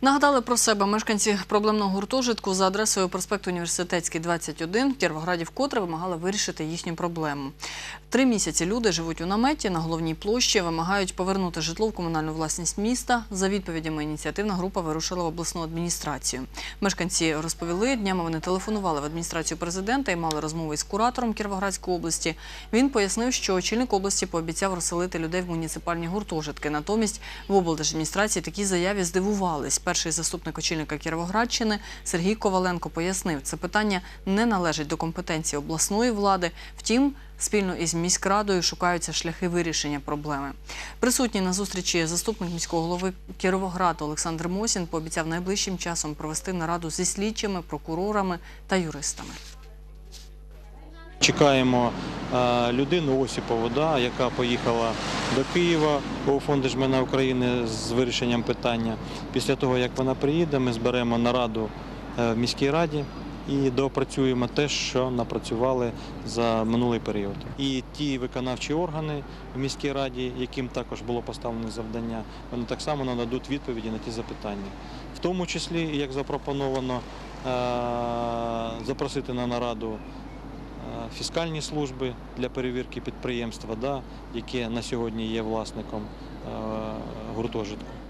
Нагадали про себе мешканці проблемного гуртожитку за адресою проспект Університетський, 21 в Кіровограді вкотре вимагали вирішити їхню проблему. Три місяці люди живуть у наметі на головній площі, вимагають повернути житло в комунальну власність міста. За відповідями ініціативна група вирушила в обласну адміністрацію. Мешканці розповіли, днями вони телефонували в адміністрацію президента і мали розмови із куратором Кіровоградської області. Він пояснив, що очільник області пообіцяв розселити людей в муніципальні гуртожитки. Натомість в облдержадміністрації такій заяві здивувались. Перший заступник очільника Кіровоградщини Сергій Коваленко пояснив, це питання не належить до компетенції обласної влади. Втім, спільно із міськрадою шукаються шляхи вирішення проблеми. Присутній на зустрічі заступник міського голови Кіровограду Олександр Мосін пообіцяв найближчим часом провести нараду зі слідчими, прокурорами та юристами. Чекаємо е, людину Осіпову, да, яка поїхала до Києва у фонд Держмена України з вирішенням питання. Після того, як вона приїде, ми зберемо нараду е, в міській раді і доопрацюємо те, що напрацювали за минулий період. І ті виконавчі органи в міській раді, яким також було поставлено завдання, вони так само нададуть відповіді на ті запитання. В тому числі, як запропоновано, е, запросити на нараду е, фіскальні служби для перевірки підприємства, яке на сьогодні є власником е, гуртожитку.